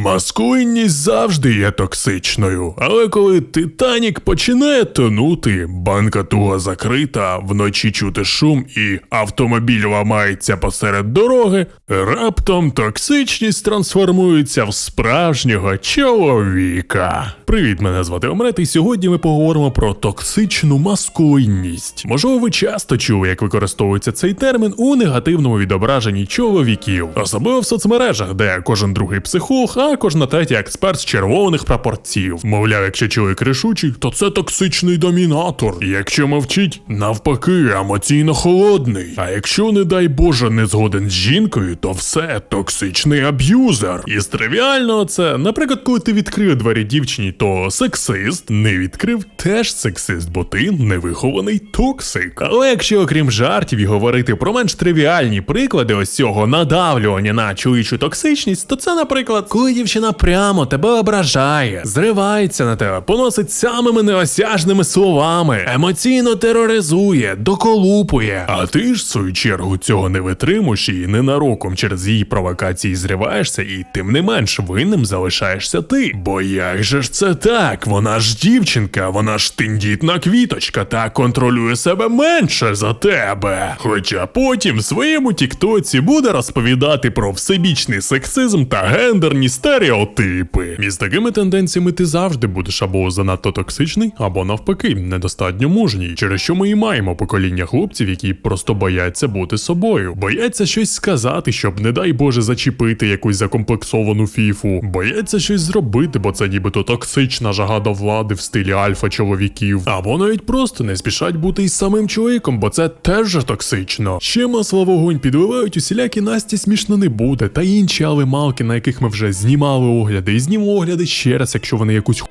Маскулінність завжди є токсичною, але коли Титанік починає тонути, банка туго закрита, вночі чути шум і автомобіль ламається посеред дороги, раптом токсичність трансформується в справжнього чоловіка. Привіт, мене звати Омрет, і сьогодні ми поговоримо про токсичну маскулінність. Можливо, ви часто чули, як використовується цей термін у негативному відображенні чоловіків, особливо в соцмережах, де кожен другий психолог, а кожна третя експерт з червоних прапорців. Мовляв, якщо чоловік рішучий, то це токсичний домінатор. Якщо мовчить, навпаки, емоційно холодний. А якщо, не дай Боже, не згоден з жінкою, то все токсичний аб'юзер. І з тривіального це, наприклад, коли ти відкрив двері дівчині, то сексист не відкрив теж сексист, бо ти невихований токсик. Але якщо окрім жартів і говорити про менш тривіальні приклади ось цього надавлювання на чоловічу токсичність, то це, наприклад, коли дівчина прямо тебе ображає, зривається на тебе, поносить самими неосяжними словами, емоційно тероризує, доколупує. А ти ж в свою чергу цього не витримуєш і ненароком через її провокації зриваєшся, і тим не менш винним залишаєшся ти. Бо як же ж це так? Вона ж дівчинка, вона ж тендітна квіточка та контролює себе менше за тебе. Хоча потім в своєму тіктоці буде розповідати про всебічний сексизм та гендерні стереотипи. І з такими тенденціями ти завжди будеш або занадто токсичний, або навпаки, недостатньо мужній. Через що ми і маємо покоління хлопців, які просто бояться бути собою, бояться щось сказати, щоб, не дай Боже, зачепити якусь закомплексовану фіфу, бояться щось зробити, бо це нібито токсична жага до влади в стилі альфа чоловіків, або навіть просто не спішать бути із самим чоловіком, бо це теж токсично. Ще масло вогонь підливають усілякі Насті смішно не буде, та інші алималки, на яких ми вже знімали огляди, і знімемо огляди ще раз, якщо вони якусь ху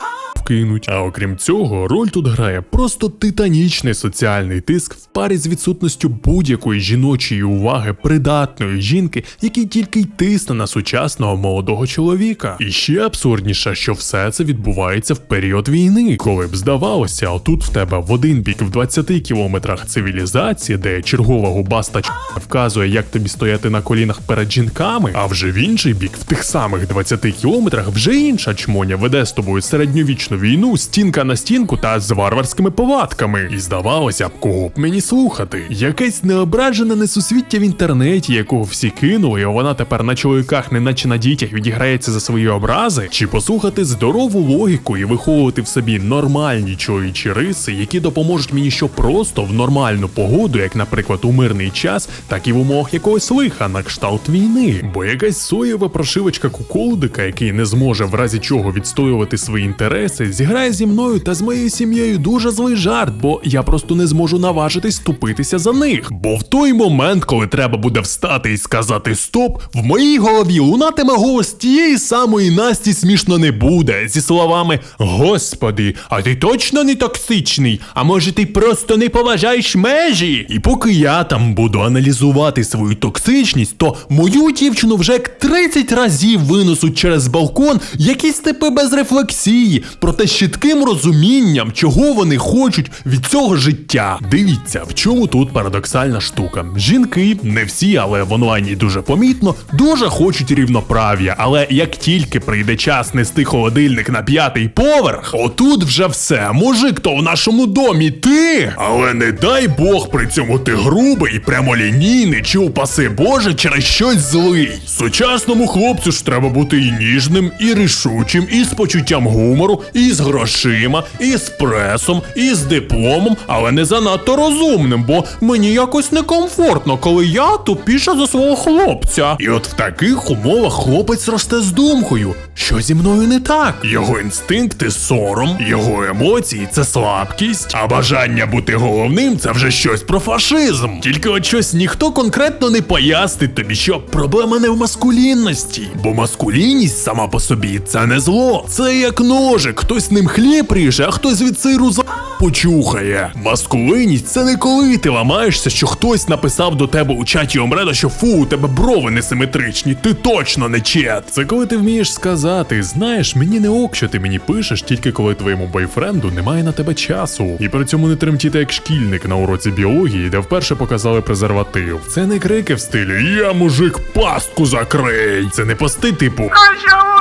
вкинуть. А окрім цього, роль тут грає просто титанічний соціальний тиск в парі з відсутністю будь-якої жіночої уваги придатної жінки, який тільки й тисне на сучасного молодого чоловіка. І ще абсурдніше, що все це відбувається в період війни, коли б здавалося, отут в тебе в один бік в 20 кілометрах цивілізації, де чергова губаста ч... вказує, як тобі стояти на колінах перед жінками, а вже в інший бік, в тих самих 20 кілометрах, вже інша чмоня веде з тобою середньовічну війну, стінка на стінку та з варварськими повадками. І здавалося б, кого б мені слухати? Якесь неображене несусвіття в інтернеті, якого всі кинули, а вона тепер на чоловіках, неначе на дітях, відіграється за свої образи, чи послухати здорову логіку і виховувати в собі нормальні чоловічі риси, які допоможуть мені що просто в нормальну погоду, як, наприклад, у мирний час, так і в умовах якогось лиха на кшталт війни. Бо якась соєва прошивочка куколдика, який не зможе в разі чого відстоювати свої інтереси, зіграє зі мною та з моєю сім'єю дуже злий жарт, бо я просто не зможу наважитись ступитися за них. Бо в той момент, коли треба буде встати і сказати стоп, в моїй голові лунатиме голос тієї самої Насті смішно не буде зі словами Господи, а ти точно не токсичний? А може ти просто не поважаєш межі? І поки я там буду аналізувати свою токсичність, то мою дівчину вже як 30 разів винесуть через балкон якісь типи без рефлексії, проте з чітким розумінням, чого вони хочуть від цього життя. Дивіться, в чому тут парадоксальна штука. Жінки, не всі, але в онлайні дуже помітно, дуже хочуть рівноправ'я. Але як тільки прийде час нести холодильник на п'ятий поверх, отут вже все. Мужик, то в нашому домі ти. Але не дай Бог при цьому ти грубий, прямолінійний, чи упаси Боже, через щось злий. Сучасному хлопцю ж треба бути і ніжним, і рішучим, і з почуттям гумору, з грошима, і з пресом, і з дипломом, але не занадто розумним, бо мені якось некомфортно, коли я тупіша за свого хлопця. І от в таких умовах хлопець росте з думкою, що зі мною не так. Його інстинкти сором, його емоції це слабкість, а бажання бути головним це вже щось про фашизм. Тільки от щось ніхто конкретно не пояснить тобі, що проблема не в маскулінності, бо маскулінність сама по собі це не зло, це як ножик, хтось ним хліб ріже, а хтось від сиру за почухає. Маскулинність це не коли ти ламаєшся, що хтось написав до тебе у чаті Омреда, що фу, у тебе брови несиметричні, ти точно не чет. Це коли ти вмієш сказати, знаєш, мені не ок, що ти мені пишеш, тільки коли твоєму бойфренду немає на тебе часу. І при цьому не тремтіти як шкільник на уроці біології, де вперше показали презерватив. Це не крики в стилі Я мужик, пастку закрий. Це не пости, типу. Кочеву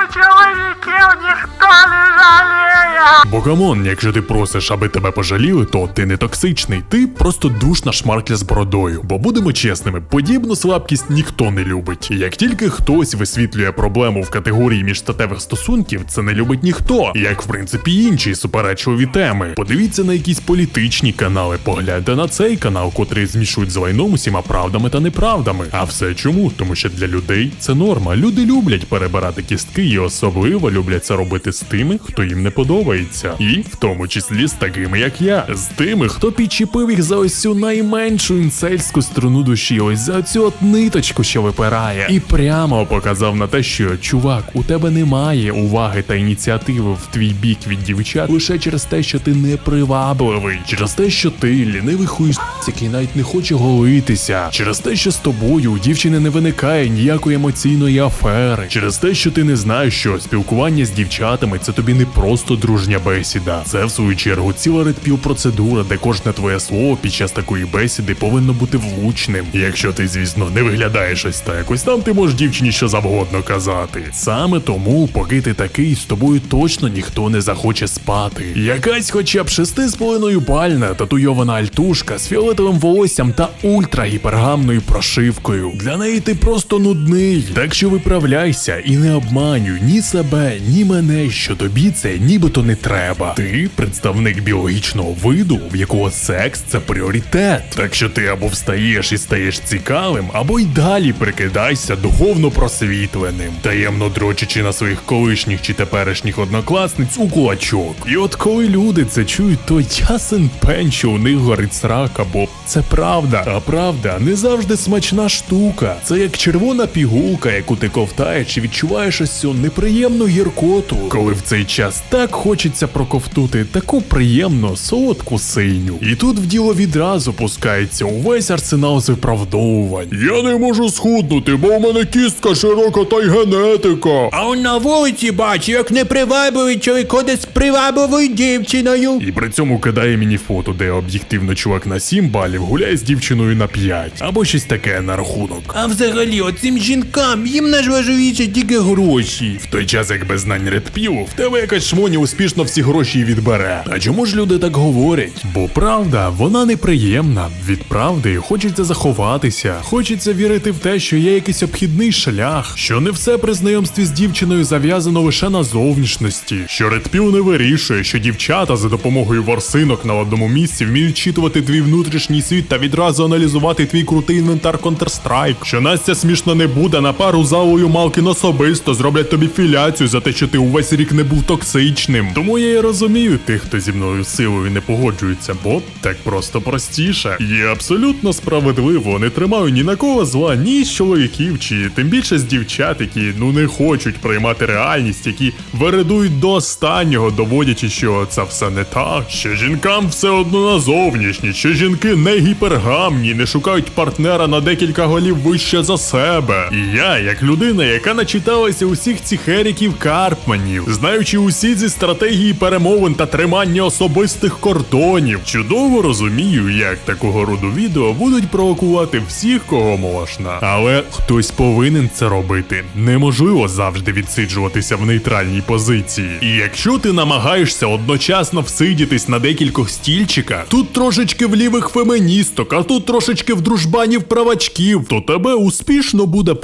Бо камон, якщо ти просиш, аби тебе пожаліли, то ти не токсичний, ти просто душна шмаркля з бородою. Бо будемо чесними, подібну слабкість ніхто не любить. Як тільки хтось висвітлює проблему в категорії міжстатевих стосунків, це не любить ніхто, як в принципі інші суперечливі теми. Подивіться на якісь політичні канали, погляньте на цей канал, котрий змішують з лайном усіма правдами та неправдами. А все чому? Тому що для людей це норма. Люди люблять перебирати кістки і особливо люблять це робити з тими, хто їм не подобається, і в тому числі з такими, як я, з тими, хто підчепив їх за ось цю найменшу інцельську струну душі, ось за цю от ниточку, що випирає, і прямо показав на те, що чувак, у тебе немає уваги та ініціативи в твій бік від дівчат лише через те, що ти непривабливий, через те, що ти лінивий хуй, який навіть не хоче голитися, через те, що з тобою у дівчини не виникає ніякої емоційної афери, через те, що ти не знаєш, що спілкування з дівчатами це тобі не просто дружня бесіда. Це в свою чергу ціла редпіл процедура, де кожне твоє слово під час такої бесіди повинно бути влучним. Якщо ти, звісно, не виглядаєш ось так, ось там ти можеш дівчині що завгодно казати. Саме тому, поки ти такий, з тобою точно ніхто не захоче спати. Якась, хоча б шести з половиною бальна татуйована альтушка з фіолетовим волоссям та ультрагіпергамною прошивкою. Для неї ти просто нудний. Так що виправляйся і не обманюй ні себе, ні мене, що тобі це нібито не треба. Ти представник біологічного виду, в якого секс це пріоритет. Так що ти або встаєш і стаєш цікавим, або й далі прикидайся духовно просвітленим, таємно дрочачи на своїх колишніх чи теперішніх однокласниць у кулачок. І от коли люди це чують, то ясен пень, що у них горить срака, бо це правда. А правда не завжди смачна штука. Це як червона пігулка, яку ти ковтаєш і відчуваєш ось цю неприємну гіркоту. Коли в цей час так хочеться проковтути таку приємну солодку синю. І тут в діло відразу пускається увесь арсенал з виправдовувань. Я не можу схуднути, бо у мене кістка широка та й генетика. А он на вулиці бачу, як непривабливий чоловік ходить з привабливою дівчиною. І при цьому кидає мені фото, де об'єктивно чувак на 7 балів гуляє з дівчиною на 5. Або щось таке на рахунок. А взагалі, оцим жінкам їм найважливіше тільки гроші. В той час, як без знань редпілу, в тебе якась шмоня успішно всі гроші відбере. А чому ж люди так говорять? Бо правда, вона неприємна. Від правди хочеться заховатися, хочеться вірити в те, що є якийсь обхідний шлях, що не все при знайомстві з дівчиною зав'язано лише на зовнішності, що редпіл не вирішує, що дівчата за допомогою ворсинок на одному місці вміють читувати твій внутрішній світ та відразу аналізувати твій крутий інвентар Counter-Strike, що Настя смішно не буде на пару залою Малкін особисто зроблять тобі філяцію за те, що ти увесь рік не був токсичним. Тому я і розумію тих, хто зі мною силою не погоджується, бо так просто простіше. І абсолютно справедливо не тримаю ні на кого зла, ні з чоловіків, чи тим більше з дівчат, які ну не хочуть приймати реальність, які вередують до останнього, доводячи, що це все не так, що жінкам все одно на зовнішність, що жінки не гіпергамні, не шукають партнера на декілька голів вище за себе. І я, як людина, яка начиталася усіх цих еріків Карпманів, знаючи усі ці стратегії перемовин та тримання особистих кордонів, чудово розумію, як такого роду відео будуть провокувати всіх, кого можна. Але хтось повинен це робити. Неможливо завжди відсиджуватися в нейтральній позиції. І якщо ти намагаєшся одночасно всидітись на декількох стільчиках, тут трошечки в лівих феміністок, а тут трошечки в дружбанів правачків, то тебе успішно буде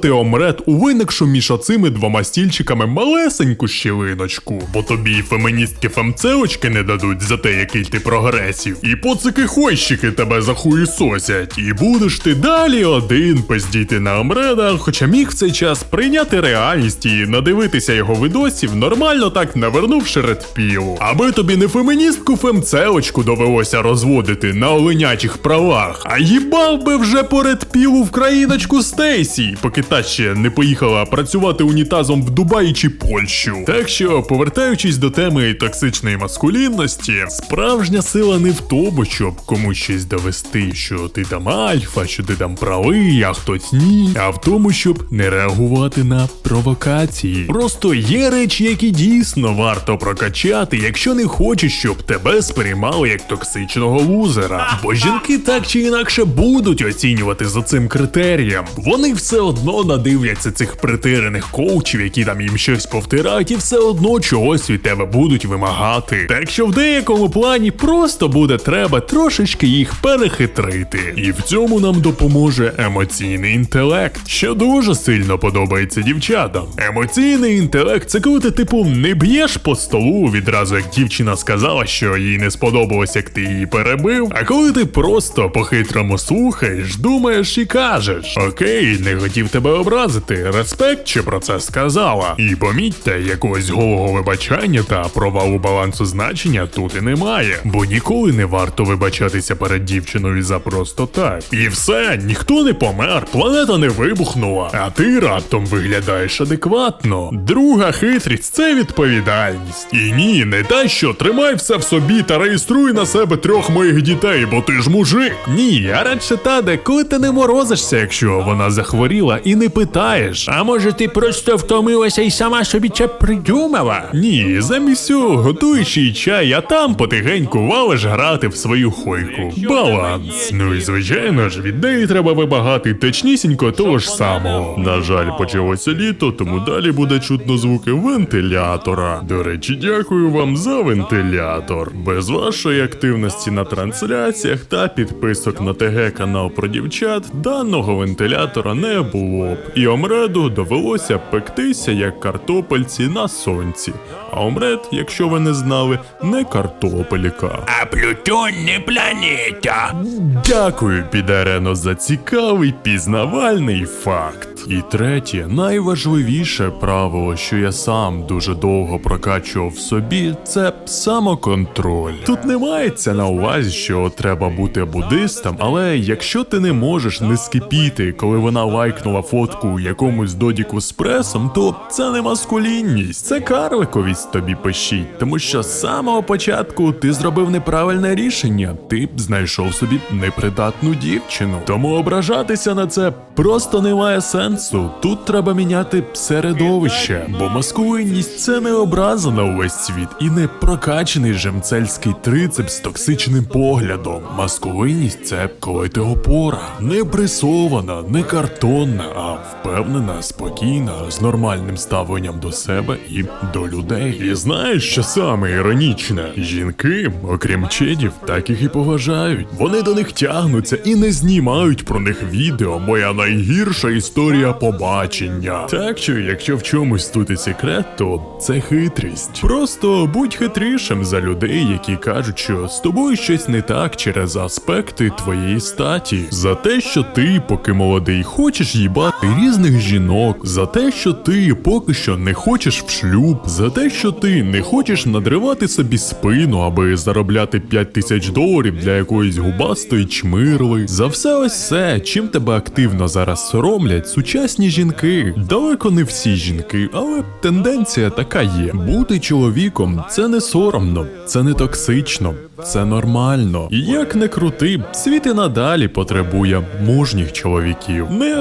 потрапити омрет у виникшу між оцими двома стільчиками малесеньку щілиночку. Бо тобі феміністки фемцеочки не дадуть за те, який ти прогресів. І поцики хойщики тебе захуїсосять. І будеш ти далі один пиздіти на омреда, хоча міг в цей час прийняти реальність і надивитися його видосів, нормально так навернувши редпілу. Аби тобі не феміністку фемцеочку довелося розводити на оленячих правах, а їбав би вже по редпілу в країночку Стейсі, поки та ще не поїхала працювати унітазом в Дубаї чи Польщу. Так що, повертаючись до теми токсичної маскулінності, справжня сила не в тому, щоб комусь щось довести, що ти там альфа, що ти там правий, а хтось ні, а в тому, щоб не реагувати на провокації. Просто є речі, які дійсно варто прокачати, якщо не хочеш, щоб тебе сприймали як токсичного лузера. Бо жінки так чи інакше будуть оцінювати за цим критерієм. Вони все одно надивляться цих притирених коучів, які там їм щось повтирають, і все одно чогось від тебе будуть вимагати. Так що в деякому плані просто буде треба трошечки їх перехитрити. І в цьому нам допоможе емоційний інтелект, що дуже сильно подобається дівчатам. Емоційний інтелект це коли ти, типу, не б'єш по столу відразу, як дівчина сказала, що їй не сподобалось, як ти її перебив. А коли ти просто по-хитрому слухаєш, думаєш і кажеш: Окей, не хотів тебе образити, респект, що про це сказала. І помітьте, якогось голого вибачання та провалу балансу значення тут і немає, бо ніколи не варто вибачатися перед дівчиною за просто так. І все, ніхто не помер, планета не вибухнула, а ти раптом виглядаєш адекватно. Друга хитрість це відповідальність. І ні, не те, що тримай все в собі та реєструй на себе трьох моїх дітей, бо ти ж мужик. Ні, а радше та, де коли ти не морозишся, якщо вона захворіла, і не питаєш. А може ти просто втомилася і сама собі це придумала? Ні, замість цього готуєш їй чай, а там потихеньку валиш грати в свою хойку. Баланс. Ну і звичайно ж, від неї треба вибагати точнісінько того ж самого. На жаль, почалося літо, тому далі буде чутно звуки вентилятора. До речі, дякую вам за вентилятор. Без вашої активності на трансляціях та підписок на ТГ канал про дівчат даного вентилятора не було б. І Омреду довелося пектися як картопельці на сонці. А Омред, якщо ви не знали, не картопелька. А Плутон не планета. Дякую, Підарено, за цікавий пізнавальний факт. І третє, найважливіше правило, що я сам дуже довго прокачував в собі, це самоконтроль. Тут не мається на увазі, що треба бути буддистом, але якщо ти не можеш не скипіти, коли вона лайкнула фотку якомусь додіку з пресом, то це не маскулінність, це карликовість тобі пишіть, тому що з самого початку ти зробив неправильне рішення, ти знайшов собі непридатну дівчину. Тому ображатися на це просто немає сенсу. Тут треба міняти середовище, бо маскулинність це не образа на увесь світ і не прокачаний жемцельський трицеп з токсичним поглядом. Маскулинність це коли ти опора, не пресована, не картонна, а впевнена, спокійна, з нормальним ставленням до себе і до людей. І знаєш, що саме іронічне? Жінки, окрім чедів, так їх і поважають. Вони до них тягнуться і не знімають про них відео. Моя найгірша історія побачення. Так що, якщо в чомусь тут і секрет, то це хитрість. Просто будь хитрішим за людей, які кажуть, що з тобою щось не так через аспекти твоєї статі. За те, що ти, поки молодий, хочеш їбати різних жінок, за те, що ти поки що не хочеш в шлюб, за те, що ти не хочеш надривати собі спину, аби заробляти 5 тисяч доларів для якоїсь губастої чмирли. За все ось це, чим тебе активно зараз соромлять сучасні жінки. Далеко не всі жінки, але тенденція така є. Бути чоловіком це не соромно, це не токсично, це нормально. І як не крути, світ і надалі потребує мужніх чоловіків, не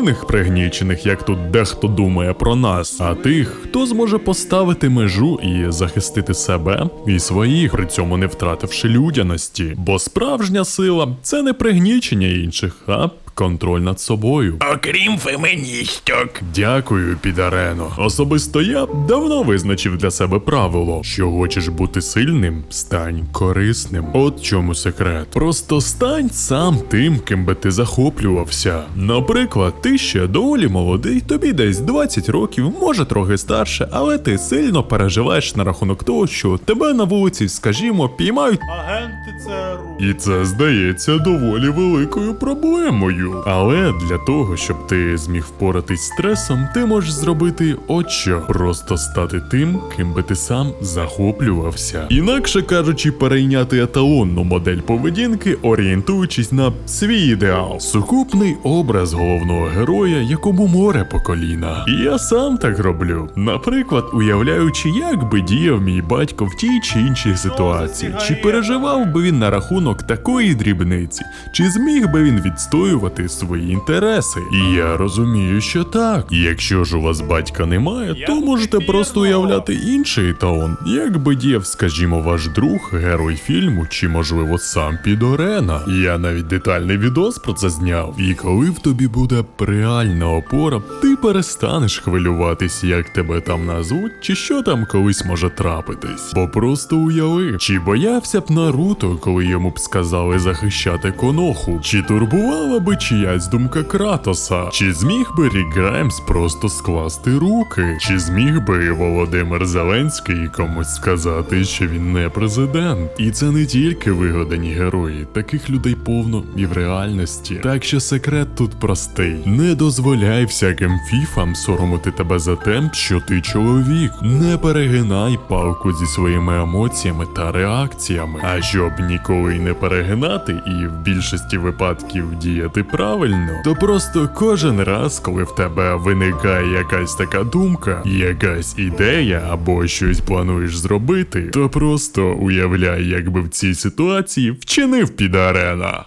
агресивних пригнічених, як тут дехто думає про нас, а тих, хто зможе поставити межу і захистити себе і своїх, при цьому не втративши людяності. Бо справжня сила це не пригнічення інших, а контроль над собою. Окрім феміністок. Дякую, Підарено. Особисто я давно визначив для себе правило: що хочеш бути сильним, стань корисним. От чому секрет. Просто стань сам тим, ким би ти захоплювався. Наприклад, ти ще доволі молодий, тобі десь 20 років, може трохи старше, але ти сильно переживаєш на рахунок того, що тебе на вулиці, скажімо, піймають Агенти ЦРУ. і це здається доволі великою проблемою. Але для того, щоб ти зміг впоратись з стресом, ти можеш зробити от що просто стати тим, ким би ти сам захоплювався. Інакше кажучи, перейняти еталонну модель поведінки, орієнтуючись на свій ідеал. Сукупний образ головного героя, якому море по коліна. І я сам так роблю. Наприклад, уявляючи, як би діяв мій батько в тій чи іншій ситуації, чи переживав би він на рахунок такої дрібниці, чи зміг би він відстоювати захистити свої інтереси. І я розумію, що так. Якщо ж у вас батька немає, то можете просто уявляти інший таон, як би діяв, скажімо, ваш друг, герой фільму, чи можливо сам Підорена. Я навіть детальний відос про це зняв. І коли в тобі буде реальна опора, ти перестанеш хвилюватись, як тебе там назвуть, чи що там колись може трапитись. Бо просто уяви, чи боявся б Наруто, коли йому б сказали захищати Коноху, чи турбувала би чиясь думка Кратоса, чи зміг би Рік Граймс просто скласти руки, чи зміг би Володимир Зеленський комусь сказати, що він не президент. І це не тільки вигадані герої, таких людей повно і в реальності. Так що секрет тут простий: не дозволяй всяким фіфам соромити тебе за те, що ти чоловік. Не перегинай палку зі своїми емоціями та реакціями. А щоб ніколи й не перегинати і в більшості випадків діяти правильно, то просто кожен раз, коли в тебе виникає якась така думка, якась ідея або щось плануєш зробити, то просто уявляй, якби в цій ситуації вчинив підарена.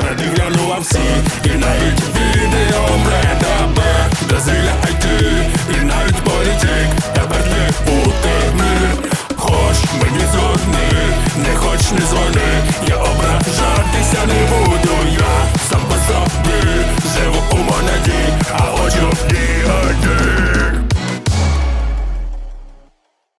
Передивлянула всі, і навіть політик, тебе не бути мир. Хоч мені згодни, не хоч не дзвони, я ображатися не буду, я сам по собі живу у монаді, а очі в один.